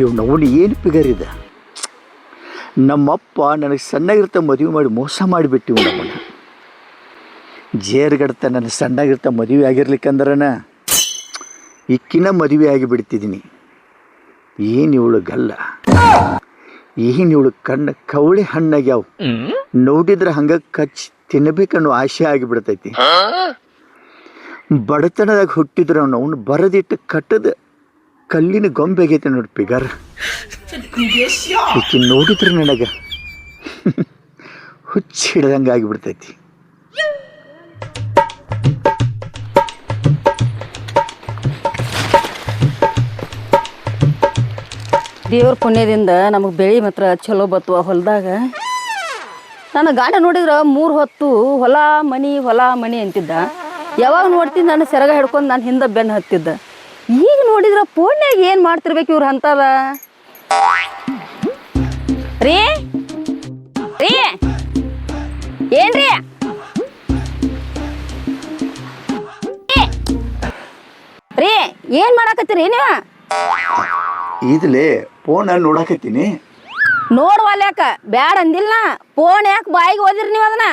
ಇವ್ ನೋಡಿ ಏನು ಪಿಗರಿದ ಇದೆ? ನಮ್ಮಪ್ಪ ನನಗೆ ಸಣ್ಣಗಿರ್ತ ಮದುವೆ ಮಾಡಿ ಮೋಸ ಮಾಡಿಬಿಟ್ಟಿವು ನಮ್ಮನ್ನ. ಜೇರ್ಗಡ್ತ ನನ್ನ ಸಣ್ಣಗಿರ್ತ ಮದುವೆ ಆಗಿರ್ಲಿಕ್ಕಂದ್ರನ ಇಕ್ಕಿನ ಮದುವೆ ಆಗಿಬಿಡ್ತಿದ್ದೀನಿ ಏನು ಇವಳು ಗಲ್ಲ? ಏನು ಇವಳು ಕಣ್ಣ ಕವಳಿ ಹಣ್ಣಾಗ್ಯಾವ? ನೋಡಿದ್ರೆ ಹಂಗ ಕಚ್ಚಿ ತಿನ್ನಬೇಕನ್ನೋ ಆಸೆ ಆಗಿಬಿಡ್ತೈತಿ. ಬಡತನದಾಗ ಹುಟ್ಟಿದ್ರು ಅವನು ಅವನು ಬರದಿಟ್ಟು ಕಟ್ಟದ ಕಲ್ಲಿನ ಗೊಂಬೆ ಆಗೈತೆ ನೋಡಿ ಪಿಗರ್ ಈಕಿ ನೋಡಿದ್ರೆ ನನಗೆ ಹುಚ್ಚಿ ಹಿಡ್ದಂಗೆ ಆಗಿಬಿಡ್ತೈತಿ. ದೇವ್ರ ಪುಣ್ಯದಿಂದ ನಮಗೆ ಬೆಳೆ ಮಾತ್ರ ಚಲೋ ಬತ್ತುವ ಹೊಲದಾಗ. ನನ್ನ ಗಾಂಡ ನೋಡಿದ್ರೆ ಮೂರು ಹೊತ್ತು ಹೊಲ ಮನಿ ಹೊಲ ಮನಿ ಅಂತಿದ್ದ. ಯಾವಾಗ ನೋಡ್ತೀನಿ ನಾನು ಸೆರಗ ಹಿಡ್ಕೊಂಡು ನಾನು ಹಿಂದೆ ಬೆನ್ನು ಹತ್ತಿದ್ದ. ನೋಡಿದ್ರೆ ಫೋನ್ಯಾಗ ಏನ್ ಮಾಡ್ತಿರ್ಬೇಕು ಇವ್ರ ಅಂತದ? ರೀ ರೀ ಏನ್ರಿ? ರೀ ಏನ್ ಮಾಡಾಕತ್ತೀರಿ ನೀವು? ಇದ್ಲೇ ಫೋನ್ ನೋಡಾಕತ್ತೀನಿ. ನೋಡ್ವಲ್ಯಾಕ ಬ್ಯಾಡ ಅಂದಿಲ್ಲ ಫೋನ್ ಯಾಕೆ ಬಾಯಿಗೆ ಓದಿರಿ ನೀವು ಅದನ್ನ?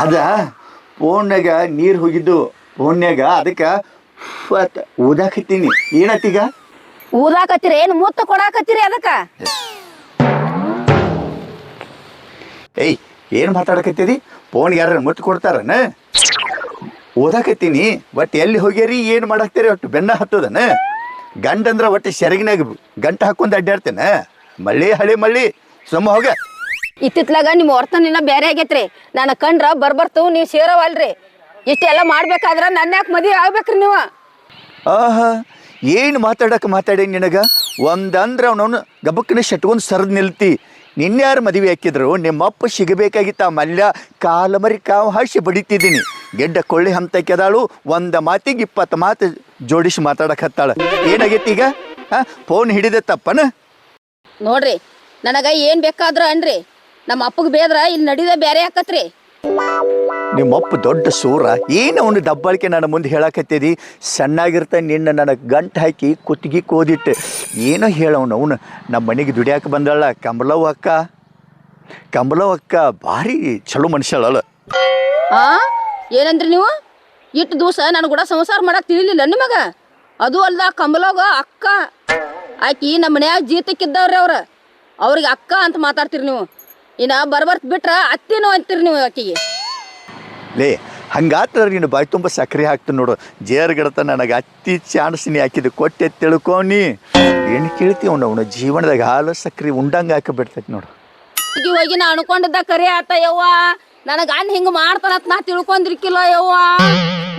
ಅದ ಫೋನ್ಯಾಗ ನೀರು ಹೋಗಿದ್ದು ಫೋನ್ಯಾಗ ಅದಕ್ಕೆ ಓದಾಕತ್ತೀನಿ ಏನತ್ತೀಗ? ಊದಾಕತ್ತೀರಿ ಏನು ಮುತ್ತ ಕೊಡಾಕತ್ತೀರಿ ಅದಕ್ಕ? ಏಯ್ ಏನು ಮಾತಾಡಕತ್ತೀರಿ ಫೋನ್ ಯಾರು ಮುತ್ತು ಕೊಡ್ತಾರನ? ಓದಾಕತ್ತೀನಿ ಬಟ್ ಎಲ್ಲಿ ಹೋಗ್ಯಾರಿ ಏನು ಮಾಡಾಕ್ತೀರಿ ಒಟ್ಟು ಬೆನ್ನ ಹತ್ತದನ? ಗಂಡಂದ್ರ ಒಟ್ಟು ಸೆರಗಿನಾಗ ಗಂಟ ಹಾಕೊಂಡು ಅಡ್ಡಾಡ್ತೇನೆ? ಮಳ್ಳಿ ಹಳಿ ಮಳ್ಳಿ ಸುಮ್ಮ ಹೋಗ. ಇತ್ತಿತ್ಲಾಗ ನಿಮ್ಮ ವರ್ತನೆ ಬೇರೆ ಆಗೈತ್ರಿ. ನಾನು ಕಂಡ್ರ ಬರ್ಬರ್ತು ನೀವು ಸೇರವಲ್ರಿ ಇಷ್ಟೆಲ್ಲ ಮಾಡ್ಬೇಕಾದ್ರ ನನ್ನ ಯಾಕೆ ಮದುವೆ ಆಗ್ಬೇಕ್ರಿ ನೀವು? ಆಹಾ ಏನು ಮಾತಾಡಕ್ಕೆ ಮಾತಾಡಿ ನಿನಗ? ಒಂದಂದ್ರೆ ಅವನವನು ಗಬಕ್ಕನ ಶಟ್ಕೊಂಡು ಸರದ್ ನಿಲ್ತಿ. ನಿನ್ಯಾರು ಮದುವೆ ಹಾಕಿದ್ರು? ನಿಮ್ಮಪ್ಪ ಸಿಗಬೇಕಾಗಿತ್ತು ಆ ಮಲ್ಯ. ಕಾಲ ಮರಿ ಕಾವು ಹಾಸಿ ಬಡಿತಿದ್ದೀನಿ. ಗೆಡ್ಡ ಕೊಳ್ಳಿ ಹಂತ ಕೆದಾಳು ಒಂದ ಮಾತಿಗೆ ಇಪ್ಪತ್ತು ಮಾತು ಜೋಡಿಸಿ ಮಾತಾಡಕತ್ತಾಳ ಏನಾಗೈತಿ ಈಗ? ಹಾಂ ಫೋನ್ ಹಿಡಿದೆ ತಪ್ಪನ? ನೋಡ್ರಿ ನನಗ ಏನ್ ಬೇಕಾದ್ರ ಅನ್ರಿ. ನಮ್ಮ ಅಪ್ಪಗೆ ಬೇದ್ರ ಇಲ್ಲಿ ನಡಿದೆ ಬೇರೆ ಆಕತ್ರಿ. ನಿಮ್ಮಪ್ಪ ದೊಡ್ಡ ಸೂರ. ಏನು ಅವನು ದಬ್ಬಾಳಿಕೆ ನನ್ನ ಮುಂದೆ ಹೇಳಕತ್ತಿದಿ, ಸಣ್ಣಾಗಿರ್ತ ನಿನ್ನ ನನಗೆ ಗಂಟು ಹಾಕಿ ಕುತ್ತಿಗೆ ಕೋದಿಟ್ಟೆ. ಏನೋ ಹೇಳವನು ಅವನು. ನಮ್ಮ ಮನೆಗೆ ದುಡಿಯಾಕೆ ಬಂದಳ ಕಂಬಲವ್ ಅಕ್ಕ. ಕಂಬಲವ್ ಅಕ್ಕ ಭಾರಿ ಚಲೋ ಮನುಷ್ಯಳಲ್ಲ ಏನಂದ್ರಿ ನೀವು? ಇಟ್ಟು ದಿವಸ ನಾನು ಕೂಡ ಸಂಸಾರ ಮಾಡಕ್ ತಿಳಿಲಿಲ್ಲ ನಿಮಗ ಅದು ಅಲ್ದ ಕಂಬಲೋಗ ಅಕ್ಕ. ಆಕಿ ನಮ್ಮ ಮನ್ಯಾಗ ಜೀತಕ್ಕಿದ್ದವ್ರಿ ಅವ್ರ. ಅವ್ರಿಗೆ ಅಕ್ಕ ಅಂತ ಮಾತಾಡ್ತೀರಿ ನೀವು. ಇನ್ನ ಬರ್ಬರ್ತ್ ಬಿಟ್ರ ಅತ್ತಿನೂ ಅಂತೀರಿ ನೀವು ಆಕಿಗೆ. ಲೇ ಹಂಗಾತ್ರ ನೀನು ಬಾಯಿ ತುಂಬ ಸಕ್ಕರೆ ಹಾಕ್ತು ನೋಡು. ಜೇರ್ ಗಿಡತ ನನಗೆ ಅತ್ತಿ ಚಾಣಸಿನಿ ಹಾಕಿದ್ದು ಕೊಟ್ಟೆ ತಿಳ್ಕೊನಿ ಏನು ಕೇಳ್ತೀವಿ ಅವನು? ಅವನು ಜೀವನದಾಗ ಹಾಲು ಸಕ್ಕರೆ ಉಂಡಂಗೆ ಹಾಕಿಬಿಡ್ತೈತಿ ನೋಡು. ಹೋಗಿ ಹೋಗಿ ನಾ ಅನ್ಕೊಂಡಿದ್ದ ಕರೆ ಆತ ಯವ್ವ. ನನಗ ಅಣ್ಣ ಹಿಂಗ ಮಾಡ್ತಾನಂತ ನಾ ತಿಳ್ಕೊಂಡಿರ್ಕಿಲ್ಲ ಯವ್ವ.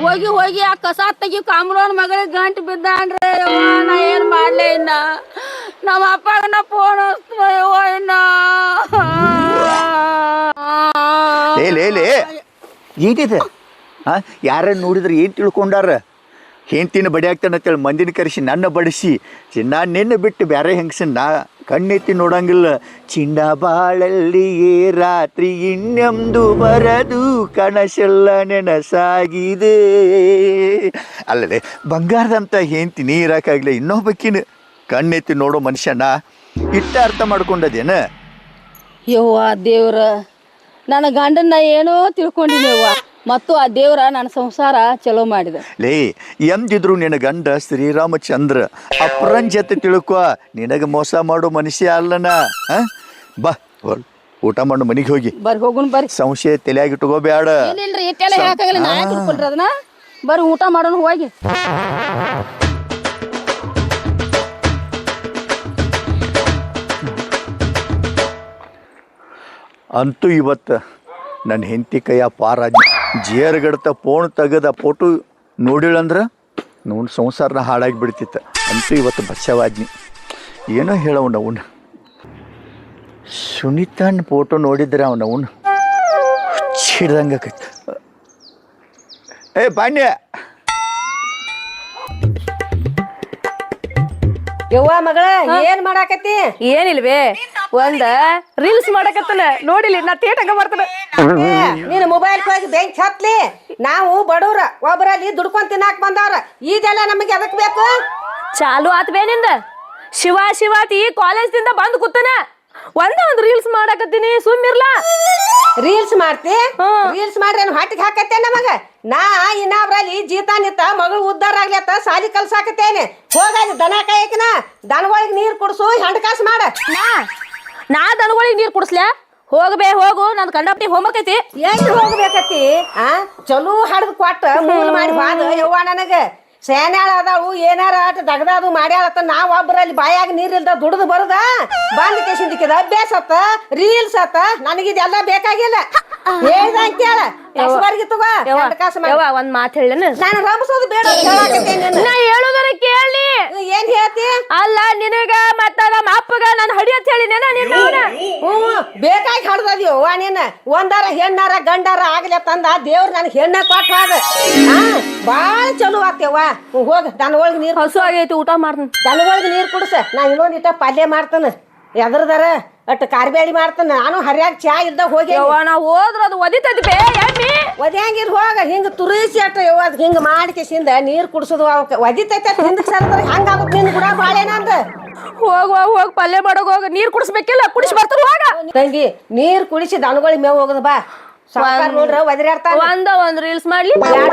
ಹೋಗಿ ಹೋಗಿ ಆ ಕಸ ತೆಗಿ ಕಾಮ್ರೋನ್ ಮಗಳಿಗೆ ಗಂಟು ಬಿದ್ದಾನ್ರಿ ಯವ್ವ. ನಾ ಏನ್ ಮಾಡ್ಲೆ ಇನ್ನ? ನಮ್ಮ ಅಪ್ಪಗ ನಾ ಫೋನ್ ಯವ್ವ ಇನ್ನ. ಲೇ ಲೇ ಲೇ. ಏನಿದೆ ಹಾಂ ಯಾರನ್ನು ನೋಡಿದ್ರೆ ಏನು ತಿಳ್ಕೊಂಡಾರ? ಹೆಂಡ್ತಿನ ಬಡಿ ಆಗ್ತಾನೆ ಅಂತೇಳಿ ಮಂದಿನ ಕರೆಸಿ, ನನ್ನ ಬಡಿಸಿ. ಚಿನ್ನ ನಿನ್ನ ಬಿಟ್ಟು ಬೇರೆ ಹೆಂಗಸನ್ನ ನಾ ಕಣ್ಣೆತ್ತಿ ನೋಡಂಗಿಲ್ಲ. ಚಿನ್ನ ಬಾಳಲ್ಲಿಯೇ ರಾತ್ರಿ ಇನ್ನೊಂದು ಬರದು ಕನಸೆಲ್ಲ ನೆನಸಾಗಿದೆ. ಅಲ್ಲದೆ, ಬಂಗಾರದಂತ ಹೆಂಡ್ತಿ ನೀರಾಕಾಗಲಿ ಇನ್ನೊಬ್ಬಕ್ಕಿನ ಕಣ್ಣೆತ್ತಿ ನೋಡೋ ಮನುಷ್ಯನ ಇಟ್ಟ ಅರ್ಥ ಮಾಡ್ಕೊಂಡದೇನ? ಯವ್ವ ದೇವ್ರ. ನನ್ನ ಗಂಡನ್ನ ಏನೋ ತಿಳ್ಕೊಂಡಿದ್ದೇವ ಮತ್ತು ಆ ದೇವ್ರ ನನ್ನ ಸಂಸಾರ ಚಲೋ ಮಾಡಿದ. ಲೇ ಎಂದಿದ್ರು ನಿನ್ನ ಗಂಡ ಶ್ರೀರಾಮಚಂದ್ರ ಅಪ್ರಂಜತೆ ತಿಳ್ಕೊ ನಿನಗೆ ಮೋಸ ಮಾಡೋ ಮನುಷ್ಯ ಅಲ್ಲನ? ಆ? ಬಾ ಊಟ ಮಾಡು ಮನೆಗೆ ಹೋಗಿ. ಬರ್ ಹೋಗುನ್ ಬರ್ರಿ. ಸಂಶಯ ತಲೆಯಾಗಿ ಇಟ್ಕೋಬೇಡ. ಇಲ್ಲಿಲ್ರಿ ಇಟ್ಟೆಲ್ಲ ಹೇಳಕ್ಕಾಗಲ್ಲ ನಾ ಯಾಕೆ ತಿಳ್ಕೊಂಡ್ರಿ ಅದನ್ನ. ಬರ್ರಿ ಊಟ ಮಾಡೋಣ ಹೋಗಿ. ಅಂತೂ ಇವತ್ತು ನನ್ನ ಹೆಂಡತಿ ಕೈಯ ಪಾರ ಜೇರ್ಗಡ್ತ ಫೋನ್ ತೆಗೆದ ಫೋಟೋ ನೋಡಿಳಂದ್ರೆ ನೋನ್ ಸಂಸಾರನ ಹಾಳಾಗಿ ಬಿಡ್ತಿತ್ತು ಅಂತೂ ಇವತ್ತು ಬಸವಾಜ್ಞಿ ಏನೋ ಹೇಳವನ ಅವನು ಸುನೀತನ ಫೋಟೋ ನೋಡಿದ್ರೆ ಅವನ ಅವನು. ಹಿಡ್ದಂಗೆ ಆಕೈತೆ. ಏ ಪಾಂಡ್ಯ ಯವ್ವ ಮಗಳ ಏನ್ ಮಾಡಾಕತ್ತಿ? ಏನಿಲ್ವೇ? ಒಂದ ರೀಲ್ಸ್ ಮಾಡಕತ್ತನ. ನೋಡಿಲಿ ನಾ ತೇಟಂಗ ಮಾಡ್ತಾನ. ನೀನು ಮೊಬೈಲ್ ಹೋಗಿ ಬೆಂಕಿ ಹತ್ಲಿ. ನಾವು ಬಡವ್ರ ಒಬ್ಬರಲ್ಲಿ ದುಡ್ಕೊಂಡ್ ತಿನ್ನಾಕ್ ಬಂದವ್ರ. ಇದೆಲ್ಲ ನಮಗೆ ಎದಕ್ ಬೇಕು? ಚಾಲು ಆತ್ನಿಂದ. ಶಿವ ಶಿವಾತಿ ಕಾಲೇಜ್ದಿಂದ ಬಂದ್ ಕೂತನ. ಒಂದ ಒಂದ್ ರೀಲ್ಸ್ ಮಾಡಕತ್ತೀನಿ ಸುಮ್ಮಿರ್ಲ ರೀಲ್ಸ್ ಮಾಡ್ತಿ? ರೀಲ್ಸ್ ಮಾಡ್ರಿ ಹಾಟಿಗೆ ಹೊಟ್ಟಿಗೆ ಹಾಕತ್ತೆ ನಮಗ? ನಾ ಇನ್ನೊಬ್ರಲ್ಲಿ ಜೀತ ನಿತ್ತ ಮಗಳು ಉದ್ದಾರ ಆಗ್ಲತ್ತ ಸಾಲಿ ಕಲ್ಸಾಕತ್ತೇನೆ. ಹೋಗಿ ದನ ಕಾಯಕನ ದನಗಳಿಗೆ ನೀರ್ ಕುಡ್ಸು ಹೆಂಡ್ಕಾಸ್ ಮಾಡ. ನಾ ನಾ ದನಗಳಿಗೆ ನೀರ್ ಕುಡಿಸ್ಲ? ಹೋಗ್ಬೇ ಹೋಗು ನನ್ ಕಂಡಪಟ್ಟಿ ಹೋಮ್ವರ್ಕ್ ಐತಿ. ಎಲ್ಲಿ ಹೋಗ್ಬೇಕತಿ ಆ ಚಲೋ ಹಡ್ದು ಕೊಟ್ಟ ಮೂಲ ಮಾಡಿ ಬಾದ. ಯವ್ವ ನನಗ ಸೇನಾಳ ಅದಾವು ಏನಾರ ಆಟ ದಗದಾದು ಮಾಡ್ಯಾಳತ್ತ ನಾವ್ ಒಬ್ಬರಲ್ಲಿ ಬಾಯಾಗ ನೀರಿಲ್ದ ದುಡ್ದು ಬರುದ? ಬಂದ್ ಕೇಸಿಂದಿಕ್ಕಿದ ಅಭ್ಯಾಸ ಅತ್ತ ರೀಲ್ಸ್ ಅತ್ತ ನನಗಿದೆಲ್ಲ ಬೇಕಾಗಿಲ್ಲ. ಹೇಳ್ದ ಕೇಳ. ಕಸಬರ್ಗಿ ತಗೋ ಮಾಡ. ಯವ್ವ ಒಂದ್ ಮಾತ್ ಹೇಳೇನ? ನಾನು ರಮಸೋದು ಬೇಡ ಅಂತ ಹೇಳಾಕತ್ತೇನ್ ನಿನ್ನ. ನಾ ಹೇಳೋದರ ಕೇಳಿ. ಏನ್ ಹೇಳ್ತಿ? ಅಲ್ಲ ನಿನಗ ಮತ್ತ ನಮ್ಮ ಅಪ್ಪಗ ನಾನು ಹಡಿ ಅಂತ ಹೇಳಿ ನಿನ್ನ ಹ್ಞೂ ಬೇಕಾಗಿ ಹಡ್ದದ್ಯೋ ಅವ್ವ ನೀನ ಒಂದಾರ ಹೆಣ್ಣಾರ ಗಂಡಾರ ಆಗ್ಲಿ ತಂದ ದೇವ್ರ ನನ್ ಹೆಣ್ಣ ಕೊಟ್ಟ ಅದ ಹಾ ಭಾಳ ಚಲೋ ಆಗ್ತೇವ ಹೋಗ ದನಗಳಿಗೆ ನೀರ್ ಹಸು ಆಗೈತಿ ಊಟ ಮಾಡ್ತೀನಿ. ದನಗಳಿಗೆ ನೀರ್ ಕುಡ್ಸ. ನಾ ಇನ್ನೊಂದ್ ಇಟ್ಟ ಪಲ್ಯ ಮಾಡ್ತಾನ. ಎದ್ರದಾರ ಅಟ್ ಕಾರ್ಬೇಳಿ ಮಾಡ್ತಾನ. ನಾನು ಹರ್ಯಾಗ ಚಾ ಇದ್ದ ಹೋಗಿ ಯವ್ವ ನಾ ಹೋದ್ರ ಅದು ಒದಿತದ್ ಬೇ ಎಮ್ಮಿ. ಒದ್ಯಾಂಗಿರ್ ಹೋಗ ಹಿಂಗ ತುರಿಸಿ ಅಟ್ಟ ಯವ್ವ ಅದ್ ಹಿಂಗ ಮಾಡಿಕೆಸಿಂದ ನೀರ್ ಕುಡ್ಸೋದು ಅವಕ್ಕೆ ಒದಿತೈತೆ ಹಿಂದಕ್ ಸರ್ದ್ರ ಹಂಗಾಗುತ್ತೆ ನಿನ್ ಕೂಡ ಬಾಳೆನಂದ ಹೋಗ್ ಹೋಗ ಹೋಗ ಪಲ್ಯ ಮಾಡೋಗ ಹೋಗ. ನೀರ್ ಕುಡಿಸ್ಬೇಕಿಲ್ಲ ಕುಡಿಸಿ ಬರ್ತಾರ ಹೋಗ. ತಂಗಿ ನೀರ್ ಕುಡಿಸಿ ದನಗಳಿಗೆ ಮೇವ್ ಹೋಗದ ಬಾ. ಸಾಕಾರ ನೋಡ್ರ ಒದರಾಡ್ತಾನ ಒಂದ ಒಂದ್ ರೀಲ್ಸ್ ಮಾಡ್ಲಿ. ಬಾಳ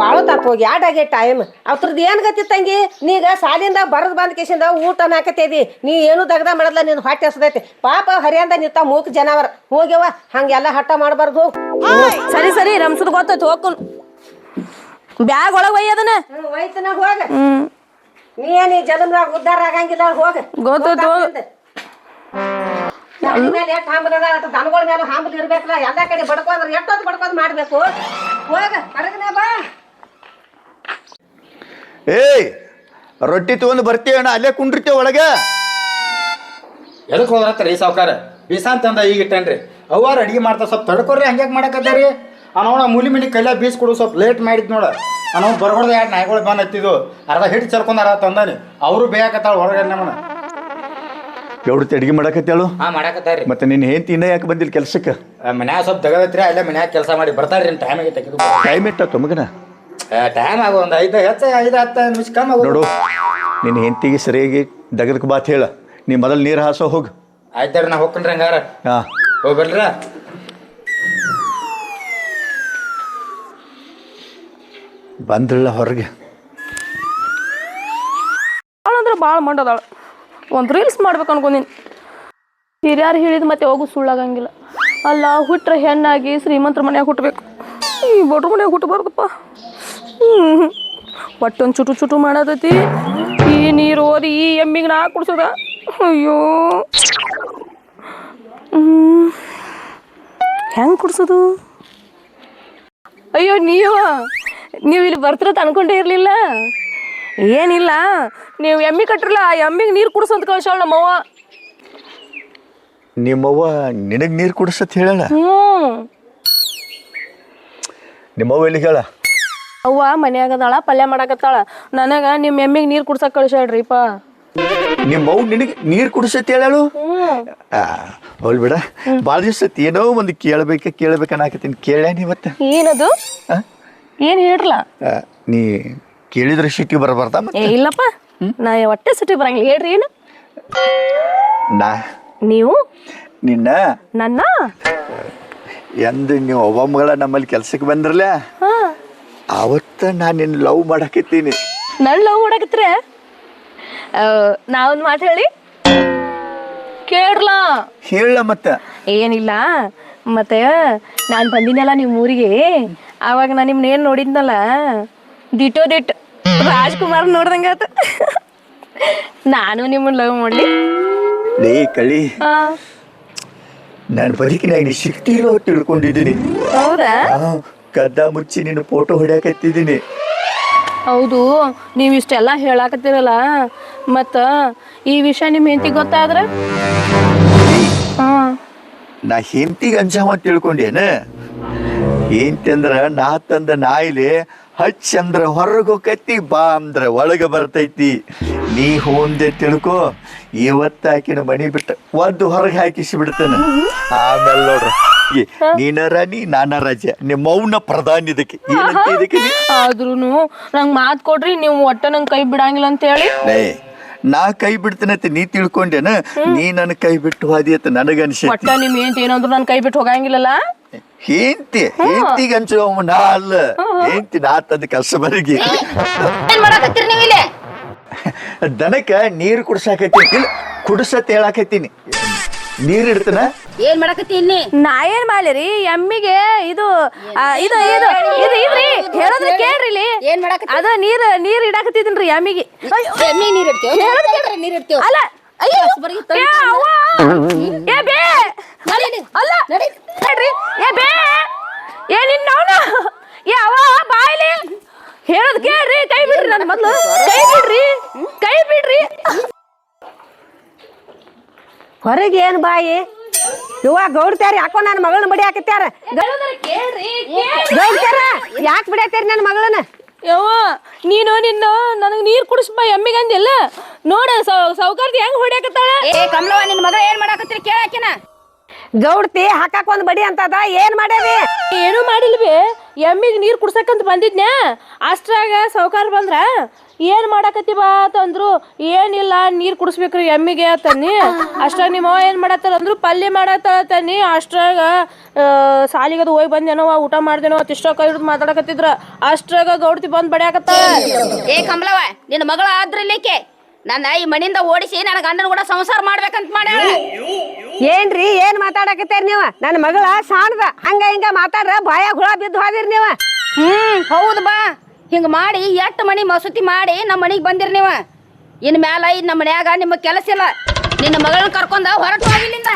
ತಾತ್ ಹೋಗಿ. ಯಾಡಾಗೆ ಟೈಮ್ ಅವ್ರದ್ದು ಏನ್ ಗತಿ ತಂಗಿ? ನೀಗ ಸಾಲಿಂದ ಬರದ್ ಬಂದ್ ಕೇಸಿಂದ ಊಟ ನಾಕತ್ತೇದಿ ನೀ ಏನು ದಗ್ದ ಮಾಡಲ್ಲ ನಿನ್ ಹೊಟ್ಟೆ ಹಸದೈತಿ. ಪಾಪ ಹರಿಯಂದ ನಿಂತ ಮೂಕ್ ಜನವರ. ಹೋಗ್ಯವ ಹಂಗೆಲ್ಲ ಹಠ ಮಾಡಬಾರ್ದು. ಸರಿ ಸರಿ ರಮ್ಸದ್ ಗೊತ್ತೈತಿ ಹೋಗ್ಕೊನ್ ಬ್ಯಾಗ್ ಒಳಗ್ ಒಯ್ಯದನ ಒಯ್ತನ ಹೋಗ. ನೀ ಏನಿ ಜನ್ಮದಾಗ ಉದ್ದಾರ ಆಗಂಗಿಲ್ಲ ಹೋಗ. ಗೊತ್ತಾಯ್ತು, ಹೋಗು. ಮೇಲೆ ಎಷ್ಟು ಹಾಂಬದ ದನಗಳ ಮೇಲೆ ಹಾಂಬದ್ ಇರ್ಬೇಕಲ್ಲ ಎಲ್ಲಾ ಕಡೆ ಬಡ್ಕೋದ್ರ ಎಷ್ಟೊತ್ತು ಬಡ್ಕೋದ್ ಮಾಡ್ಬೇಕು. ಹೋಗ ಹೊರಗನೆ ಬಾ. ಏಯ್ ರೊಟ್ಟಿ ತಗೊಂಡು ಬರ್ತೀವಣ್ಣ ಅಲ್ಲೇ ಕುಂಡಿರ್ತೇವೆ ಒಳಗೆ? ಎದಕ್ಕೆ ಹೋದ್ರತ್ರಿ ಸಾವುಕಾರ? ಬೀಸ ಅಂತಂದ ಈಗ ಇಟ್ಟೇನ್ರಿ. ಅವ್ವಾರ ಅಡಿಗೆ ಮಾಡ್ತಾ ಸ್ವಲ್ಪ ತಡ್ಕೊರಿ ಹಂಗ್ಯಾಕೆ ಮಾಡಕತ್ತಾರಿ ಅವನವನ ಮೂಲಿ ಮಿಲಿ ಕೈಲ ಬೀಸ್ ಕೊಡು ಸ್ವಲ್ಪ ಲೇಟ್ ಮಾಡಿದ್ ನೋಡ. ಅವನು ಬರ್ಬಾರ್ದು ಎರಡು ನಾಯಿಗಳು ಬಂದು ಹತ್ತಿದ್ದು ಅರ್ಧ ಹಿಟ್ಟು ಚರ್ಕೊಂಡಾರ ತಂದಾನೆ ಅವರು ಬೇಯಾಕತ್ತಾಳ ಹೊರಗೆ ನಮ್ಮನ ಎವ್ರತಿ ಅಡಿಗೆ ಮಾಡಕತ್ತೇಳು ಹಾ ಮಾಡಕತ್ತಾರಿ ಮತ್ತೆ ನಿನ್ನ ಹೆಂಡತಿ ತಿನ್ನ ಯಾಕೆ ಬಂದಿಲ್ಲ ಕೆಲಸಕ್ಕೆ? ಮನ್ಯಾಗ ಸ್ವಲ್ಪ ತಗದತ್ರಿ ಅಲ್ಲೇ ಮನ್ಯಾಗ ಕೆಲಸ ಮಾಡಿ ಬರ್ತಾರ್ರಿ ಟೈಮ್ ಆಗೈತೆ ಟೈಮ್ ಇಟ್ಟ ಮಗನ? ಟೈಮ್ ಆಗೋ ಒಂದು ಐದು ಹೆಚ್ಚು ಐದು ಹತ್ತು ನಿಮಿಷ ಕಮ್ಮಿ ಆಗೋ. ನೋಡು ನಿನ್ನ ಹೆಂಡತಿಗೆ ಸರಿಯಾಗಿ ದಗದಕ್ಕೆ ಬಾತ್ ಹೇಳ. ನೀ ಮೊದಲು ನೀರು ಹಾಸೋ ಹೋಗು. ಆಯ್ತಾರ ನಾ ಹೋಗ್ಕನ್ರಿ ಹಂಗಾರ. ಹಾಂ. ಹೋಗ್ಬಲ್ರ ಬಂದಳ ಬಂದ್ರಲ್ಲ ಹೊರಗೆ. ಭಾಳ ಅಂದ್ರೆ ಭಾಳ ಮಂಡದಾಳ ಒಂದು ರೀಲ್ಸ್ ಮಾಡ್ಬೇಕು ಅನ್ಕೊಂಡಿನಿ. ಹಿರಿಯಾರು ಹೇಳಿದ ಮತ್ತೆ ಹೋಗು ಸುಳ್ಳಾಗಂಗಿಲ್ಲ. ಅಲ್ಲ ಹುಟ್ರೆ ಹೆಣ್ಣಾಗಿ ಶ್ರೀಮಂತರ ಮನ್ಯಾಗ ಹುಟ್ಟಬೇಕು ಈ ಬಡ್ರ ಮನ್ಯಾಗ ಹುಟ್ಟಬಾರ್ದಪ್ಪ ಒಟ್ಟೊಂದು ಚುಟು ಚುಟು ಮಾಡತೈತಿ. ಈ ನೀರು ಓದಿ ಈ ಎಮ್ಮಿಗೆ ನಾ ಕುಡ್ಸೋದ. ಅಯ್ಯೋ. ಹೆಂಗೆ ಕುಡ್ಸೋದು? ಅಯ್ಯೋ ನೀವ ನೀವು ಇಲ್ಲಿ ಬರ್ತಿರತ್ತೆ ಅನ್ಕೊಂಡೇ ಇರಲಿಲ್ಲ. ಏನಿಲ್ಲ. ನೀವು ಎಮ್ಮಿ ಕಟ್ಟ್ರಲ್ಲ ಆ ಎಮ್ಮಿಗೆ ನೀರು ಕುಡಿಸಂತ ಕಳ್ಸಾಳ ನಮ್ಮವ್ವ. ನಿಮ್ಮವ್ವ ನಿನಗೆ ನೀರು ಕುಡಿಸತ್ ಹೇಳ ಹ್ಞೂ ನಿಮ್ಮವ್ವ ಎಲ್ಲಿ ಹೇಳ? ಅವ್ವ ಮನ್ಯಾಗದಾಳ ಪಲ್ಯ ಮಾಡಾಕತ್ತಾಳ ನನಗ ನಿಮ್ಮ ಎಮ್ಮಿಗೆ ನೀರು ಕುಡ್ಸಕ್ ನಿಮ್ಮ ಅವ್ವ ನಿನಗೆ ನೀರು ಕುಡಿಸತ್ ಹೇಳಳು ಹೋಲ್ ಬಿಡ. ಭಾಳ ದಿವಸ ಏನೋ ಒಂದು ಕೇಳ್ಬೇಕ ಕೇಳ್ಬೇಕ ಅನ್ನಕತ್ತೀನಿ. ಕೇಳ್ಯಾ ನೀವತ್ತ ಏನದು? ಏನ್ ಹೇಳ್ರಲ್ಲ? ಆ, ನೀ ಕೇಳಿದ್ರೆ ಸಿಟಿ ಬರಬಾರ್ದ ಏ ಇಲ್ಲಪ್ಪ. ನಾ ಹೊಟ್ಟೆ ಸಿಟಿ ಬರಂಗಿಲ್ಲ. ಹೇಳ್ರಿ ಏನು? ನಾ? ನೀವು? ನಿನ್ನ? ನನ್ನ? ಎಂದ ನೀವು ಒಬ್ಬ ಮಗಳ ನಮ್ಮಲ್ಲಿ ಕೆಲ್ಸಕ್ಕೆ ಬಂದ್ರಲ್ಲ ಹಾ. ಅವತ್ತ ನಾನು ನಿನ್ನ ಲವ್ ಮಾಡಕತ್ತೀನಿ. ನನ್ ಲವ್ ಮಾಡಕತ್ರೆ? ನಾವೊಂದು ಮಾತು ಹೇಳಿ. ಕೇಳ ಹೇಳ ಮತ್ತ. ಏನಿಲ್ಲ. ಮತ್ತೆ ನಾನು ಬಂದಿನಲ್ಲ ನಿಮ್ಮ ಊರಿಗೆ ಆವಾಗ ನಾನು ನಿಮ್ನ ಏನು ನೋಡಿದ್ನಲ್ಲ? ದಿಟೋ ದಿಟ್. ರಾಜ್ಕುಮಾರ್ ನೋಡ್ದಂಗ ನಾನು ನಿಮ್ಮನ್ನ ಲವ್ ಮಾಡಲಿ. ಲೇ ಕಳಿ. ನಾನು ಬದುಕಿನಾಗ ಶಕ್ತಿ ಇರೋ ತಿಳ್ಕೊಂಡಿದ್ದೀನಿ ಹೌದಾ? ಕದ್ದ ಮುಚ್ಚಿ ನಿನ್ನ ಫೋಟೋ ಹೊಡ್ಯಾಕತ್ತಿದ್ದೀನಿ ಹೌದು ನೀವು ಇಷ್ಟೆಲ್ಲ ಹೇಳಾಕತ್ತೀರಲ್ಲ ಮತ್ತ ಈ ವಿಷಯ ನಿಮ್ಮ ಹೆಂಡತಿ ಗೊತ್ತಾದ್ರ? ಹಾಂ. ನಾ ಹೆಂಡತಿಗೆ ಅಂಜಾವ ತಿಳ್ಕೊಂಡೇನ? ಹೆಂಡತಿ ಅಂದ್ರ ನಾ ತಂದ ನಾಯಿಲೆ ಹಚ್ಚ ಅಂದ್ರ ಹೊರಗೆ ಹೋಗತಿ ಬಾ ಅಂದ್ರ ಒಳಗ ಬರ್ತೈತಿ. ನೀ ಹೋಂದೆ ತಿಳ್ಕೊ ಇವತ್ತಾಕಿನ ಮಣಿ ಮನಿ ಬಿಟ್ಟ ಒದ್ದು ಹೊರಗೆ ಹಾಕಿಸಿ ಬಿಡ್ತೇನೆ. ಆಮೇಲೆ ನೋಡ್ರ. ನೀನ ರಾಣಿ ನಾನ ರಾಜ ನಿಮ್ಮ ಮೌನ ಪ್ರಧಾನಿ ಇದಕ್ಕೆ. ಏನಂತ ಇದಕ್ಕೆ ನೀ? ಆದ್ರೂ ನಂಗೆ ಮಾತು ಕೊಡ್ರಿ ನೀವು ಒಟ್ಟ ನಂಗೆ ಕೈ ಬಿಡಂಗಿಲ್ಲ ಅಂತ ಹೇಳಿ. ಲೇ ನಾ ಕೈ ಬಿಡ್ತೇನಂತ ನೀ ತಿಳ್ಕೊಂಡೇನ ನೀ ನನ್ನ ಕೈ ಬಿಟ್ಟು ಹೋದಿ ಅಂತ ನನಗನ್ಸ. ಒಟ್ಟ ನಿಮ್ ಏನ್ ಏನಂದ್ರು ನನ್ನ ಕೈ ಬಿಟ್ಟು ಹೋಗಂಗಿಲ್ಲಲ್ಲ? ಹೇಂತಿ ಹೆಂತಿಗೆ ಅನ್ಸೋ ನಾ ಅಲ್ಲ. ಹೇಂತಿ ನಾ ತಂದ ಕಸ್ಟಮರ್ಗೆ ಏನ್ ಮಾಡಕತ್ತೀರಿ ನೀವು ಇಲ್ಲಿ? ದನಕ್ಕ ನೀರು ಕುಡ್ಸಾಕತ್ತೀನಿ ಇಲ್ಲ ಕುಡ್ಸತ್ ಹೇಳಾಕತ್ತೀನಿ. ನೀರ್ ಇಡ್ತನ? ಏನ್ ಮಾಡಕತ್ತಿ ಇಲ್ಲಿ ನಾ ಏನ್ ಮಾಡ್ಲಿರಿ? ಎಮ್ಮಿಗೆ ಇದು ಆ, ಇದು ಇದು ಇದು ಇದ್ರಿ ಹೇಳೋದ್ರ ಕೇಳ್ರಿ ಇಲ್ಲಿ. ಏನ್ ಮಾಡಕತ್ತಿ? ಅದ ನೀರ್ ನೀರ್ ಇಡಾಕತ್ತಿದ್ರಿ ಎಮ್ಮಿಗೆ. ಅಯ್ಯೋ, ಎಮ್ಮಿ ನೀರ್ ಇಡ್ತೀವಿ ಹೇಳೋದ್ ಕೇಳ್ರಿ. ನೀರ್ ಇಡ್ತೀವಿ ಅಲ್ಲ ಅಯ್ಯೋ. ಬರೀ ಏ, ಅವ್ವ. ಏ ಬೇ. ಅಲ್ಲ ಹೇಳ್ರಿ ಏ ಬೇ. ಏ ನಿನ್ನ ಏ ಅವ ಬಾಯ್ಲಿ ಹೇಳೋದ್ ಕೇಳ್ರಿ. ಕೈ ಬಿಡ್ರಿ ನನ್ನ ಮೊದ್ಲು. ಕೈ ಬಿಡ್ರಿ. ಕೈ ಬಿಡ್ರಿ. ಹೊರಗೆ ಏನ್ ಬಾಯಿ? ಇವ ಗೌಡ್ತಾರ ಯಾಕೋ ನನ್ನ ಮಗಳನ್ನ ಬಡಿ ಹಾಕತ್ಯಾರ. ಗೌಡ್ತಾರ ಯಾಕೆ ಬಿಡತ್ತೀರಿ ನನ್ನ ಮಗಳನ್ನ? ಯವ್ವ ನೀನು ನಿನ್ನ ನನಗೆ ನೀರು ಕುಡಿಸ್ಬಾ ಎಮ್ಮಿಗೆ ಅಂದಿಲ್ಲ. ನೋಡ ಸೌಕರ್ಯ ಹೆಂಗ್ ಹೊಡ್ಯಾಕತ್ತಾಳ ಏ ಕಮಲವ್ವ ನಿನ್ ಮಗ ಏನ್ ಮಾಡಾಕತ್ತೀರಿ ಕೇಳಾಕಿನ ಗೌಡ್ತಿ ಹಾಕಾಕ್ ಒಂದ್ ಬಡಿ ಅಂತದ? ಏನ್ ಮಾಡ್ಯಾರಿ ಏನು ಮಾಡಿಲ್ವಿ? ಎಮ್ಮಿಗೆ ನೀರು ಕುಡ್ಸಕ್ಕಂತ ಬಂದಿದ್ನ್ಯಾ? ಅಷ್ಟ್ರಾಗ ಸೌಕಾರ ಬಂದ್ರ ಏನ್ ಮಾಡಾಕತ್ತಿ ಬಾ ಅಂತಂದ್ರು ಏನಿಲ್ಲ ನೀರ್ ಕುಡಿಸ್ಬೇಕ್ರಿ ಎಮ್ಮಿಗೆ ತನ್ನಿ ಅಷ್ಟ್ರಾಗ ನಿಮ್ಮ ಅವ್ವ ಏನ್ ಮಾಡತ್ತಾರ ಅಂದ್ರು ಪಲ್ಯ ಮಾಡತ್ತಾಳ ತನ್ನಿ ಅಷ್ಟ್ರಾಗ ಸಾಲಿಗದು ಹೋಗಿ ಬಂದೇನೋ ಊಟ ಮಾಡ್ದೇನೋ ಅತಿಷ್ಟ ಕೈ ಹಿಡಿದು ಮಾತಾಡಕತ್ತಿದ್ರ. ಅಷ್ಟ್ರಾಗ ಗೌಡ್ತಿ ಬಂದ್ ಬಡಿಯಾಕತ್ತ ಏ ಕಮಲವ ನಿನ್ನ ಮಗಳ ಆದ್ರಲ್ಲಿಕ್ಕೆ ನನ್ನ ಈ ಮನೆಯಿಂದ ಓಡಿಸಿ ನನ್ನ ಗಂಡನ ಕೂಡ ಸಂಸಾರ ಮಾಡ್ಬೇಕಂತ ಮಾಡ್ಯಾಳ. ಏನ್ರಿ ಏನ್ ಮಾತಾಡಕತ್ತೀರಿ ನೀವ? ನನ್ನ ಮಗಳ ಸಾಣದ ಹಂಗ ಹಿಂಗ ಮಾತಾಡ್ರ ಬಾಯಾಗ ಹುಳ ಬಿದ್ದು ಹೋದಿರಿ ನೀವ. ಹ್ಮ್ ಹೌದು ಬಾ. ಹಿಂಗ ಮಾಡಿ ಎಟ್ಟು ಮನಿ ಮಸೂತಿ ಮಾಡಿ ನಮ್ಮ ಮನಿಗೆ ಬಂದಿರಿ ನೀವು. ಇನ್ ಮ್ಯಾಲ ಇನ್ ನಮ್ಮ ಮನ್ಯಾಗ ನಿಮ್ಮ ಕೆಲಸ ಇಲ್ಲ. ನಿನ್ನ ಮಗಳನ್ನ ಕರ್ಕೊಂಡ ಹೊರಟು ಹೋಗಿಲ್ಲಿಂದ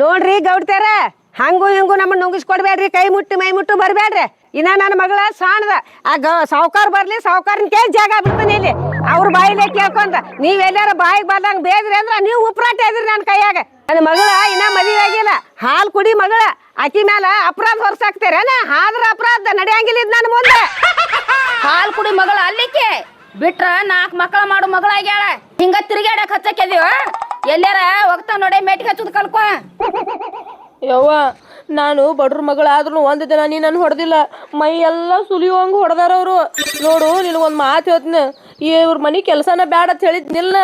ನೋಡ್ರಿ ಗೌಡ್ತಾರ ಹಂಗು ಹಿಂಗು ನಮ್ಮನ್ನ ನುಂಗಿಸ್ಕೊಡ್ಬೇಡ್ರಿ ಕೈ ಮುಟ್ಟು ಮೈ ಮುಟ್ಟು ಬರ್ಬೇಡ್ರಿ. ಇನ್ನ ನನ್ನ ಮಗಳ ಸಾಣದ ಆ ಗ ಸಾವ್ಕಾರ ಬರ್ಲಿ ಸಾವುಕಾರನ ಕೇಳಿ ಜಾಗ ಬಿಡ್ತಾನೆ ಇಲ್ಲಿ. ಅವ್ರ ಬಾಯಿಲೆ ಕೇಳ್ಕೊಂತ ನೀವ್ ಎಲ್ಲಾರ ಬಾಯಿಗೆ ಬಂದಂಗ ಬೇದ್ರಿ ಅಂದ್ರ ನೀವು ಉಪ್ರಾಟ ಇದ್ರಿ ನನ್ನ ಕೈಯಾಗ. ನನ್ನ ಮಗಳ ಇನ್ನ ಮದುವೆ ಆಗಿಲ್ಲ. ಹಾಲು ಕುಡಿ ಮಗಳ. ಅಕ್ಕಿ ಮ್ಯಾಲ ಅಪರಾಧ ಹೊರ್ಸಾಕ್ತೇರೇನ ಆದ್ರ ಅಪರಾಧ ನಡೆಯಂಗಿಲ್ಲ ಇದ್ ನನ್ನ ಮುಂದೆ. ಹಾಲ್ ಕುಡಿ ಮಗಳ ಅಲ್ಲಿಕ್ಕೆ. ಬಿಟ್ರ ನಾಲ್ಕು ಮಕ್ಕಳ ಮಾಡು ಮಗಳಾಗ್ಯಾಳ. ಹಿಂಗ ತಿರುಗಾಡಕ್ ಹಚ್ಚಕ್ಕೆದಿವ ಎಲ್ಲಾರ ಹೋಗ್ತಾ ನೋಡಿ ಮೇಟಿಗೆ ಹಚ್ಚುದ್ ಕಲ್ಕೋ. ಯವ್ವ ನಾನು ಬಡ್ರ ಮಗಳಾದ್ರೂ ಒಂದು ದಿನ ನೀ ನನ್ನ ಹೊಡೆದಿಲ್ಲ. ಮೈ ಎಲ್ಲ ಸುಲಿಯೋಂಗ್ ಹೊಡೆದಾರ ಅವರು. ನೋಡು, ನಿನಗೊಂದು ಮಾತು ಹೇಳ್ತೀನಿ. ಇವ್ರ ಮನೆ ಕೆಲಸನ ಬ್ಯಾಡ ಅಂತ ಹೇಳಿದ್ನಿಲ್ಲ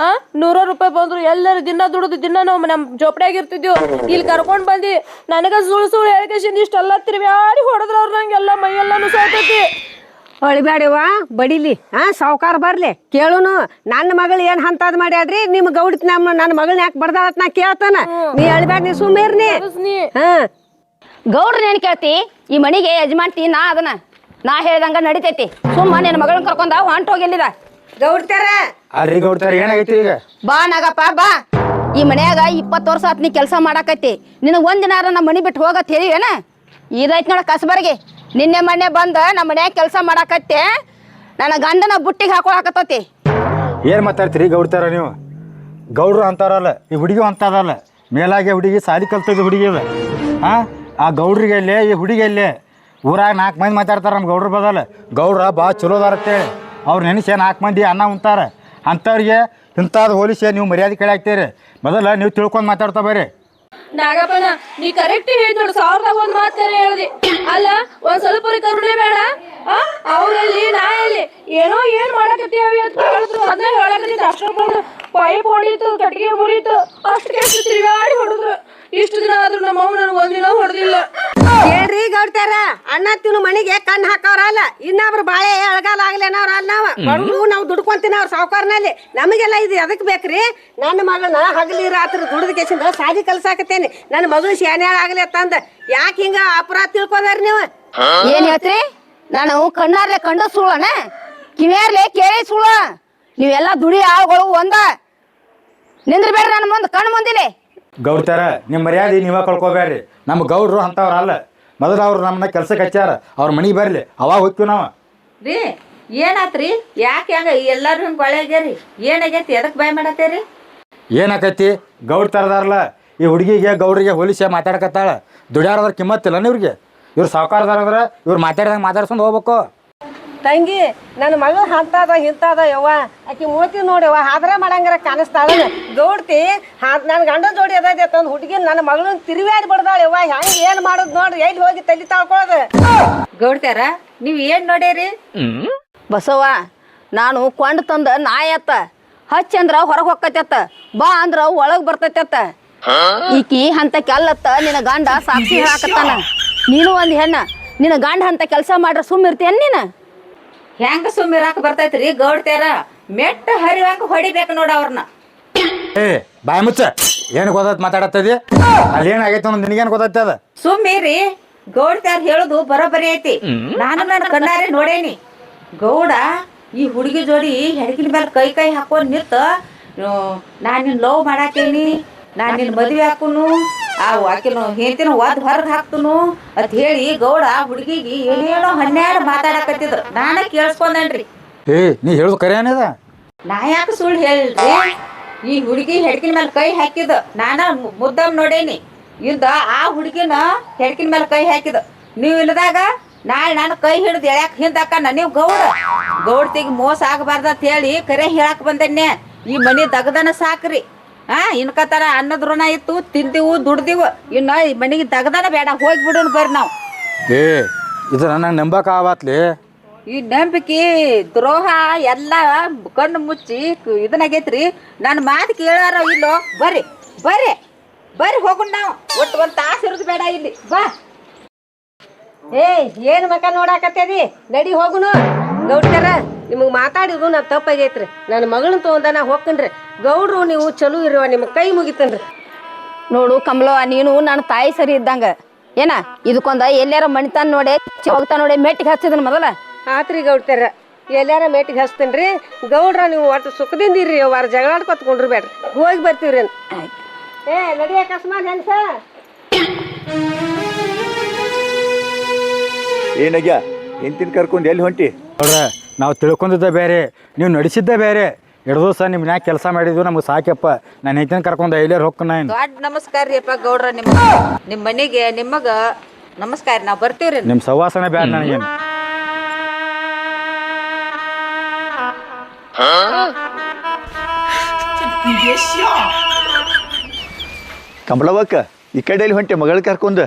ಆ? ನೂರ ರೂಪಾಯಿ ಬಂದ್ರು ಎಲ್ಲರೂ ದಿನ ದುಡಿದು ದಿನ ನಾವು ನಮ್ಮ ಜೋಪಡಿಯಾಗ ಇರ್ತಿದ್ವು. ಇಲ್ಲಿ ಕರ್ಕೊಂಡ್ ಬಂದಿ. ನನಗೆ ಸುಳ್ಳು ಸುಳ್ಳು ಹೇಳ್ಕೇಶಿಂದ ಇಷ್ಟೆಲ್ಲ ತಿರುವ್ಯಾಡಿ ಹೊಡೆದ್ರ ಅವ್ರು ನಂಗೆಲ್ಲ ಮೈಯೆಲ್ಲ ನುಸಾಯ್ತೈತಿ ಅಳಿಬ್ಯಾಡಿವ ಬಡಿಲಿ. ಹಾ ಸಾವುಕಾರ ಬರ್ಲಿ. ಕೇಳುನು ನನ್ನ ಮಗಳು ಏನ್ ಹಂತದ್ ಮಾಡ್ಯಾಡ್ರಿ ನಿಮ್ ಗೌಡ ನಮ್ಮ ನನ್ನ ಮಗಳನ್ನ ಯಾಕೆ ಬಡ್ದಾಳತ್ ನಾ ಕೇಳ್ತಾನ? ನೀ ಅಳಿಬ್ಯಾಡ ನೀ ಸುಮ್ಮಿರ್ನಿ ನೀ. ಹಾ. ಗೌಡ್ರ ಏನ್ ಕೇಳ್ತಿ? ಈ ಮನಿಗೆ ಯಜಮಾನ್ತಿ ನಾ ಅದನ್ನ. ನಾ ಹೇಳ್ದಂಗ ನಡಿತೈತಿ. ಸುಮ್ಮ ನಿನ್ನ ಮಗಳನ್ನ ಕರ್ಕೊಂಡ ಹೊಂಟ ಹೋಗಿಲ್ಲಿದ. ಗೌಡ್ತಾರ? ಅಲ್ರಿ ಗೌಡ್ತಾರ ಏನಾಗೈತಿ ಈಗ? ಬಾ ನಾಗಪ್ಪ ಬಾ. ಈ ಮನ್ಯಾಗ ಇಪ್ಪತ್ತು ವರ್ಷ ಆತ್ ನೀ ಕೆಲಸ ಮಾಡಾಕತ್ತಿ. ನಿನಗೆ ಒಂದಿನ ನಮ್ಮ ಮನಿ ಬಿಟ್ಟು ಹೋಗತ್ ಹೇಳಿ ಏನ? ಇದೈತಿ ನೋಡ ಕಸಬರ್ಗೆ. ನಿನ್ನೆ ಮೊನ್ನೆ ಬಂದ ನಮ್ಮ ಮನ್ಯಾಗ ಕೆಲಸ ಮಾಡಾಕತ್ತೆ. ನನ್ನ ಗಂಡನ ಬುಟ್ಟಿಗೆ ಹಾಕೊಳಕತ್ತತಿ. ಏನು ಮಾತಾಡ್ತೀರಿ? ಗೌಡ್ತಾರ ನೀವು? ಗೌಡ್ರು ಅಂತಾರಲ್ಲ ಈ ಹುಡುಗಿ ಅಂತದಲ್ಲ ಮೇಲಾಗೆ ಹುಡುಗಿ ಸಾಲಿ ಕಲ್ತದ ಹುಡುಗಿ ಅದ ಹಾಂ ಆ ಗೌಡ್ರಿಗೆ ಇಲ್ಲೇ ಈ ಹುಡುಗಿ ಇಲ್ಲೇ ಊರಾಗ ನಾಲ್ಕು ಮಂದಿ ಮಾತಾಡ್ತಾರೆ ನಮ್ಮ ಗೌಡ್ರ ಬದಲ್ಲ ಗೌಡ್ರ ಭಾಳ ಚಲೋ ಅದಾರತ್ತೆ ಅಂತೇಳಿ. ಅವ್ರು ನೆನೆಸಿ ನಾಲ್ಕು ಮಂದಿ ಅನ್ನ ಉಂತಾರೆ. ಅಂಥವ್ರಿಗೆ ಇಂಥದ್ದು ಹೋಲಿಸಿ ನೀವು ಮರ್ಯಾದೆ ಕೇಳಾಕ್ತೀರಿ ಮೊದಲ ನೀವು ತಿಳ್ಕೊಂಡು ಮಾತಾಡ್ತಾ ಬರ್ರಿ. ನಾಗಪ್ಪನ ನೀ ಕರೆಕ್ಟ್ ಹೇಳ್ತೋಡು ನೋಡು ಸಾವಿರದಾಗ ಒಂದು ಮಾತು ಹೇಳ್ದಿ. ಅಲ್ಲ, ಒಂದ್ ಸ್ವಲ್ಪ ಕರುಣೆ ಬೇಡ. ಅವ್ರಲ್ಲಿ ನಾ ಇಲ್ಲಿ ಏನೋ ಏನ್ ಮಾಡಕತ್ತೀವಿ ಅಂತ ಹೇಳಿದ್ರು ಅದನ್ನ ಹೇಳಕತ್ತಿದ್ದ ಅಷ್ಟೊಂದು ಪೈಪ್ ಹೊಡೀತು ಕಟ್ಟಿಗೆ ಮುರಿತು. ಅಷ್ಟು ಕೆಲ್ಸ ತಿರುಗಾಡಿ ಹೊಡೆದ್ರು. ಇಷ್ಟು ದಿನ ಆದ್ರೂ ನಮ್ಮ ಅವ್ವ ನನಗೆ ಒಂದಿನ ಹೊಡೆದಿಲ್ಲ. ಏನ್ರಿ ಗೌಡ್ತಾರ? ಅಣ್ಣ ತಿನ್ನು ಮನಿಗೆ ಕಣ್ಣು ಹಾಕವ್ರಲ್ಲ ಇನ್ನೊಬ್ರು ಬಾಳೆ ಅಳಗಾಲ ಆಗ್ಲೇನವ್ರ ಅಲ್ಲ ನಾವು. ಬಡವ್ರು ನಾವು ದುಡ್ಕೊಂತೀನಿ ಅವ್ರ ಸಾವುಕಾರನಲ್ಲಿ. ನಮಗೆಲ್ಲ ಇದು ಎದಕ್ ಬೇಕ್ರಿ? ನನ್ನ ಮಗಳನ್ನ ಹಗಲಿ ರಾತ್ರಿ ದುಡ್ದ ಕೆಸಿಂದ ಸಾದಿ ಕಲ್ಸಾಕತ್ತೇನಿ ನನ್ನ ಮಗಳು ಶಾನ್ಯಾಳ ಆಗ್ಲಿ ತಂದ ಯಾಕೆ ಹಿಂಗ ಅಪರಾಧ ತಿಳ್ಕೊಂಡ್ರಿ ನೀವು? ಏನ್ ಹೇಳ್ತ್ರಿ? ನಾನು ಕಣ್ಣಾರ್ಲೆ ಕಂಡ ಸುಳ್ಳಣ ಕಿವಿಯಾರ್ಲೆ ಕೇಳಿ ಸುಳ್ಳ? ನೀವೆಲ್ಲ ದುಡಿ ಆಳುಗಳು ಒಂದ. ನಿಂದ್ರಬೇಡ್ರಿ ನನ್ನ ಮುಂದೆ ಕಣ್ಣು ಮುಂದಿಲೆ. ಗೌಡ್ತಾರ ನಿಮ್ಮ ಮರ್ಯಾದೆ ನೀವೇ ಕಳ್ಕೊಬೇಡ್ರಿ ನಮ್ಮ ಗೌಡ್ರು ಅಂಥವ್ರು ಅಲ್ಲ. ಮೊದಲು ಅವ್ರು ನಮ್ಮನ್ನ ಕೆಲ್ಸಕ್ಕೆ ಹಚ್ಚಾರ ಅವ್ರ ಮನೆಗೆ ಬರಲಿ. ಅವಾಗ ಹೋಗ್ತೀವಿ ನಾವು. ರೀ ಏನಾತ್ರಿ? ಯಾಕೆ ಹಂಗ ಎಲ್ಲಾರು ಹಿಂಗ್ ಏನಾಗೈತಿ ಎದಕ್ ಬಾಯ್ ಮಾಡತ್ತೇರಿ? ಏನಾಕೈತಿ ಗೌಡ್ ತರದಾರಲ್ಲ ಈ ಹುಡುಗಿಗೆ ಗೌಡ್ರಿಗೆ ಹೋಲಿಸಿ ಮಾತಾಡಕತ್ತಾಳ. ದುಡ್ಯಾರದ್ರ ಕಿಮ್ಮತ್ತಿಲ್ಲ ಇವ್ರಿಗೆ ಇವ್ರು ಸಾವುಕಾರದಾರ ಅಂದ್ರೆ ಇವ್ರು ಮಾತಾಡ್ದಂಗೆ ಮಾತಾಡ್ಸ್ಕೊಂಡು ಹೋಗ್ಬೇಕು. ತಂಗಿ ನನ್ನ ಮಗಳು ಅಂತದ ಇಂತದ ಯವ್ವ. ಆಕಿ ಮೂತಿ ನೋಡ್ಯವ ಆದ್ರೆ ಮಾಡಂಗಾರ ಕಾಣಿಸ್ತಾಳ ದೌಡ್ತಿ ನನ್ನ ಗಂಡ ಜೋಡಿ ಅದೈತೆ ತಂದು ಹುಡುಗಿ ನನ್ನ ಮಗಳನ್ನ ತಿರುವ್ಯಾಡಿ ಬಿಡ್ದಾಳ ಯವ್ವ. ಹೆಂಗೆ ಏನ್ ಮಾಡೋದು ನೋಡ್ರಿ ಎಲ್ಲಿ ಹೋಗಿ ತಲೆ ತಾಳ್ಕೊಳ್ಳೋದು ಗೌಡ್ತ್ಯಾರ ನೀವ್ ಏನ್ ನೋಡ್ಯಾರಿ ಬಸವ ನಾನು ಕೊಂಡು ತಂದ ನಾಯತ್ತ ಹಚ್ಚ ಅಂದ್ರ ಹೊರಗೆ ಹೊಕ್ಕತ್ತ ಬಾ ಅಂದ್ರ ಒಳಗ್ ಬರ್ತೈತತ್ತ. ಈಕಿ ಅಂತ ಕೆಲ್ಲತ್ತ ನಿನ್ನ ಗಂಡ ಸಾಕ್ಷಿ ಹೇಳಾಕತ್ತಾನ. ನೀನು ಒಂದ್ ಹೆಣ್ಣ ನಿನ್ನ ಗಂಡ ಅಂತ ಕೆಲಸ ಮಾಡ್ರ ಸುಮ್ಮ ಇರ್ತೇನ್ ನೀನು? ಹೆಂಗ ಸುಮ್ಮಿರಾಕ ಬರ್ತೈತ್ರಿ ಗೌಡ್ತ್ಯಾರ ಮೆಟ್ಟ ಹರಿವಾಕ ಹೊಡಿಬೇಕು ನೋಡ ಅವ್ರನ್ನ ಏ ಬಾಯ್ ಮುಚ್ಚ. ಏನು ಗೊತ್ತಾಯ್ತು ಮಾತಾಡತ್ತದಿ ಅಲ್ಲಿ ಏನಾಗೈತೆ ಅನ್ನೋದು ನಿನಗೇನು ಗೊತ್ತೈತೆ ಅದ? ಸುಮ್ಮಿರಿ. ಗೌಡ್ತ್ಯಾರ ಹೇಳುದು ಬರೋಬರಿ ಐತಿ. ನಾನು ನನ್ನ ಕಣ್ಣಾರೆ ನೋಡೇನಿ. ಗೌಡ ಈ ಹುಡುಗಿ ಜೋಡಿ ಹೆಡಕಿನ ಮೇಲೆ ಕೈ ಕೈ ಹಾಕೊಂಡ್ ನಿಂತ ನಾನು ನಿನ್ ಲವ್ ಮಾಡಾಕೇನಿ ನಾನು ನಿನ್ ಮದುವೆ ಹಾಕುನು ಆ ಆಕಿನ ಹೇಳ್ತೀನಿ ಒದ್ ಹೊರಗೆ ಹಾಕ್ತನು ಅಂತ ಹೇಳಿ ಗೌಡ ಹುಡುಗಿಗೆ ಏನೇನೋ ಹನ್ನೆರಡು ಮಾತಾಡಕತ್ತಿದ್ರು. ನಾನ ಕೇಳಿಸ್ಕೊಂಡೇನ್ರಿ. ಏ ನೀ ಹೇಳುದು ಕರೆ ಏನಿದ? ನಾ ಯಾಕೆ ಸುಳ್ಳು ಹೇಳ್ರಿ ಈ ಹುಡುಗಿ ಹೆಡ್ಕಿನ ಮೇಲೆ ಕೈ ಹಾಕಿದ. ನಾನ ಮುದ್ದಮ್ ನೋಡೇನಿ. ಇದ್ದ ಆ ಹುಡುಗಿನ ಹೆಡ್ಕಿನ ಮೇಲೆ ಕೈ ಹಾಕಿದ. ನೀವು ಇಲ್ಲದಾಗ ನಾಳೆ ನಾನು ಕೈ ಹಿಡಿದು ಎಳ್ಯಾಕ ಹಿಂದಕ್ಕ ನೀವು ಗೌಡ. ಗೌಡ್ತಿಗೆ ಮೋಸ ಆಗಬಾರ್ದ ಅಂತ ಹೇಳಿ ಕರೆ ಹೇಳಕ್ ಬಂದೇನೆ ಈ ಮನಿ ದಗದನ ಸಾಕ್ರಿ. ಆ ಇನ್ಕತ್ತಾರ ಅನ್ನದ ಋಣ ಇತ್ತು ತಿಂತೀವು ದುಡ್ದಿವು. ಇನ್ನ ಈ ಮನಿಗೆ ತಗದಾನ ಬೇಡ ಹೋಗಿ ಬಿಡೋಣ ಬರ್ರಿ ನಾವು. ಏ ಇದು ನನಗೆ ನಂಬಕ ಆವತ್ಲಿ? ಈ ನಂಬಿಕೆ ದ್ರೋಹ ಎಲ್ಲ ಕಣ್ಣು ಮುಚ್ಚಿ ಕ- ಇದನ್ನಾಗೈತ್ರಿ ನನ್ನ ಮಾತು ಕೇಳಾರ ಇಲ್ಲೋ ಬರ್ರಿ ಬರ್ರಿ ಬರ್ರಿ ಹೋಗೋಣ ನಾವು. ಒಟ್ಟು ಒಂದು ತಾಸು ಇರೋದು ಬೇಡ ಇಲ್ಲಿ ಬಾ. ಏಯ್ ಏನ್ ಮಕ ನೋಡಾಕತ್ತೇದಿ? ನಡಿ ಹೋಗುನು. ಗೌಡ್ತಾರ ನಿಮಗೆ ಮಾತಾಡಿದ್ರು ನಾ ತಪ್ಪಾಗೈತ್ರಿ. ನನ್ನ ಮಗಳನ್ನ ತಗೊಂಡ ನಾ ಹೋಗ್ಕನ್ರಿ ಗೌಡ್ರು ನೀವು ಚಲೋ ಇರುವ ನಿಮ್ಮ ಕೈ ಮುಗಿತನ್ರಿ. ನೋಡು ಕಮಲವ್ವ ನೀನು ನನ್ನ ತಾಯಿ ಸರಿ ಇದ್ದಂಗ. ಏನ ಇದಕ್ಕೊಂದ ಎಲ್ಲಾರ ಮಣಿತಾನ ನೋಡಿ ಹೋಗ್ತಾ ನೋಡಿ ಮೆಟ್ಟಿಗೆ ಹಚ್ಚಿದನ್ ಮೊದಲ? ಆತ್ರಿ ಗೌಡ್ತಾರ ಎಲ್ಲಾರ ಮೇಟಿಗೆ ಹಚ್ತೇನ್ರಿ. ಗೌಡ್ರ ನೀವು ಒಟ್ಟು ಸುಖದಿಂದ ಇರ್ರಿ ವಾರ ಜಗಳಾಡ್ಕೊತ್ಕೊಂಡ್ರಿ ಬೇಡ್ರಿ ಹೋಗಿ ಬರ್ತೀವ್ರಿ ಏ ನಡಿ ಅಕಸ್ಮಾತ್ ಹೆಂಗ್ಸ? ಏನಾಗ್ಯ ಎಂತಿನ ಕರ್ಕೊಂಡು ಎಲ್ಲಿ ಹೊಂಟಿ? ನೋಡ್ರ ನಾವು ತಿಳ್ಕೊಂಡಿದ್ದ ಬೇರೆ ನೀವು ನಡೆಸಿದ್ದ ಬೇರೆ. ಎರಡು ದಿವಸ ನಿಮ್ಮ ಮನ್ಯಾಗ ಕೆಲಸ ಮಾಡಿದ್ವಿ ನಮ್ಗೆ ಸಾಕಪ್ಪ ನಾನು ಹೆಂಡತಿನ ಕರ್ಕೊಂಡು ಐಲೇರ್ ಹೋಗ್ಕ ನಾನು. ದೊಡ್ಡ ನಮಸ್ಕಾರ ರೀ ಅಪ್ಪ ಗೌಡ್ರ ನಿಮ್ಮ ನಿಮ್ಮ ಮನೆಗೆ ನಿಮಗ ನಮಸ್ಕಾರ ನಾವು ಬರ್ತೀವ್ರಿ. ನಿಮ್ಮ ಸವಾಸನೆ ಬ್ಯಾಡ ನನಗೇನು. ಕಂಬಳವಕ್ಕ ಈ ಕಡೆ ಎಲ್ಲಿ ಹೊಂಟೆ ಮಗಳ ಕರ್ಕೊಂಡು.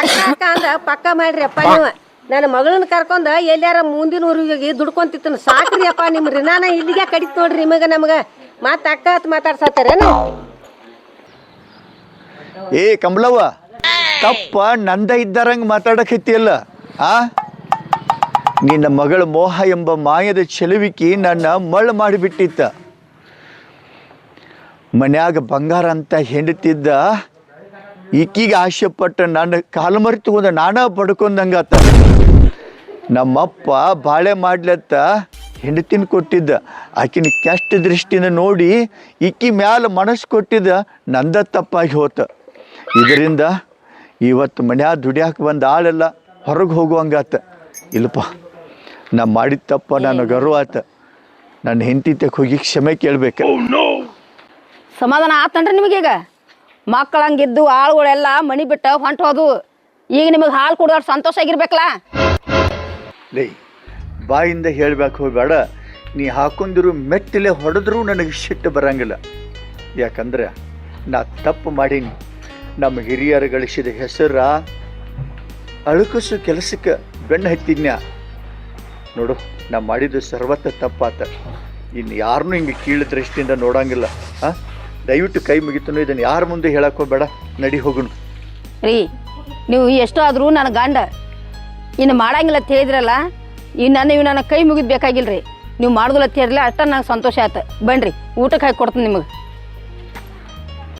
ಅಕ್ಕ ಅಂದ ಪಕ್ಕ ಮಾಡ್ರಿ ಅಪ್ಪ ನೀವು. ನನ್ನ ಮಗಳನ್ನ ಕರ್ಕೊಂಡು ಎಲ್ಲಾರ ಮುಂದಿನ ಊರಿಗೆ ದುಡ್ಕೊಂತಿತ್ತನು. ಸಾಕ್ರಿ ಅಪ್ಪ ನಿಮ್ಮ ರಿನಾನ ಇಲ್ಲಿಗೆ ಕಡಿತ್ ನೋಡ್ರಿ ನಿಮಗೆ, ನಮಗೆ. ಮತ್ತೆ ಅಕ್ಕ ಹತ್ ಮಾತಾಡ್ಸತ್ತಾರೇನು ಏ ಕಮಲವ್ವ ತಪ್ಪ ನಂದ ಇದ್ದಾರಂಗ ಮಾತಾಡಕತ್ತಿಯಲ್ಲ ಆ? ನಿನ್ನ ಮಗಳ ಮೋಹ ಎಂಬ ಮಾಯದ ಚೆಲುವಿಕಿ ನನ್ನ ಮಳ್ಳು ಮಾಡಿಬಿಟ್ಟಿತ್ತ. ಮನ್ಯಾಗ ಬಂಗಾರ ಅಂತ ಹೆಂಡತಿದ್ದ, ಈಕಿಗೆ ಆಸೆ ಪಟ್ಟ ನನ್ನ ಕಾಲು ತಗೊಂಡ ನಾನಾ ಬಡ್ಕೊಂಡಂಗಾತ. ನಮ್ಮಪ್ಪ ಬಾಳೆ ಮಾಡ್ಲತ್ತ ಹೆಂಡತಿನ ಕೊಟ್ಟಿದ್ದ. ಆಕಿನ ಕೆಷ್ಟ ದೃಷ್ಟಿನ ನೋಡಿ ಇಕ್ಕಿ ಮ್ಯಾಲ ಮನಸ್ಸು ಕೊಟ್ಟಿದ್ದ ನಂದ ತಪ್ಪಾಗಿ ಹೋತ. ಇದರಿಂದ ಇವತ್ತು ಮನ್ಯಾಗ ದುಡಿಯಾಕ ಬಂದ ಆಳೆಲ್ಲ ಹೊರಗೆ ಹೋಗುವಂಗಾತ. ಇಲ್ಲಪ್ಪ ನಾ ಮಾಡಿದ ತಪ್ಪ ನಾನು ಗರ್ವ ಆತ. ನನ್ನ ಹೆಂಡತಿ ಹೋಗಿ ಕ್ಷಮೆ ಕೇಳ್ಬೇಕು. ಸಮಾಧಾನ ಆತನ್ರಿ ನಿಮಗೀಗ ಮಕ್ಕಳಂಗಿದ್ದು ಆಳುಗಳೆಲ್ಲ ಮನಿ ಬಿಟ್ಟ ಹೊಂಟೋದು. ಈಗ ನಿಮಗೆ ಹಾಲು ಕುಡ್ದಾಡ್ ಸಂತೋಷ ಆಗಿರ್ಬೇಕಲ್ಲ. ಲೇ, ಬಾಯಿಂದ ಹೇಳಬೇಕು ಹೋಗಬೇಡ. ನೀ ಹಾಕೊಂಡಿರು ಮೆಟ್ಟಿಲೆ ಹೊಡೆದ್ರೂ ನನಗೆ ಸಿಟ್ಟು ಬರಂಗಿಲ್ಲ. ಯಾಕಂದ್ರೆ ನಾ ತಪ್ಪು ಮಾಡೀನಿ. ನಮ್ಮ ಹಿರಿಯರು ಗಳಿಸಿದ ಹೆಸರ ಅಳುಕಸು ಕೆಲಸಕ್ಕೆ ಬೆನ್ನು ಹತ್ತಿದ್ನ್ಯ? ನೋಡು, ನಾ ಮಾಡಿದ್ದು ಸರ್ವತ್ತ ತಪ್ಪಾತ. ಇನ್ನು ಯಾರನ್ನೂ ಹಿಂಗೆ ಕೀಳು ದೃಷ್ಟಿಯಿಂದ ನೋಡಂಗಿಲ್ಲ. ಹಾಂ ದಯವಿಟ್ಟು ಕೈ ಮುಗಿತನು, ಇದನ್ನು ಯಾರ ಮುಂದೆ ಹೇಳಕ್ಕೆ ಹೋಗಬೇಡ. ನಡಿ ಹೋಗುನು. ರೀ, ನೀವು ಎಷ್ಟೋ ಆದರೂ ನನ್ನ ಗಂಡ ಇನ್ನು ಮಾಡಂಗಿಲ್ಲ ಅಂತ ಹೇಳಿದ್ರಲ್ಲ, ಈ ನನ್ನ ಇವು ನನ್ನ ಕೈ ಮುಗಿದ್ ಬೇಕಾಗಿಲ್ರಿ. ನೀವು ಮಾಡುದಿಲ್ಲ ಅಂತ ಹೇಳಿಲ್ಲ ಅಷ್ಟ ನಂಗೆ ಸಂತೋಷ ಆಯ್ತು. ಬನ್ರಿ, ಊಟಕ್ಕೆ ಹಾಕಿ ಕೊಡ್ತೀನಿ ನಿಮಗೆ.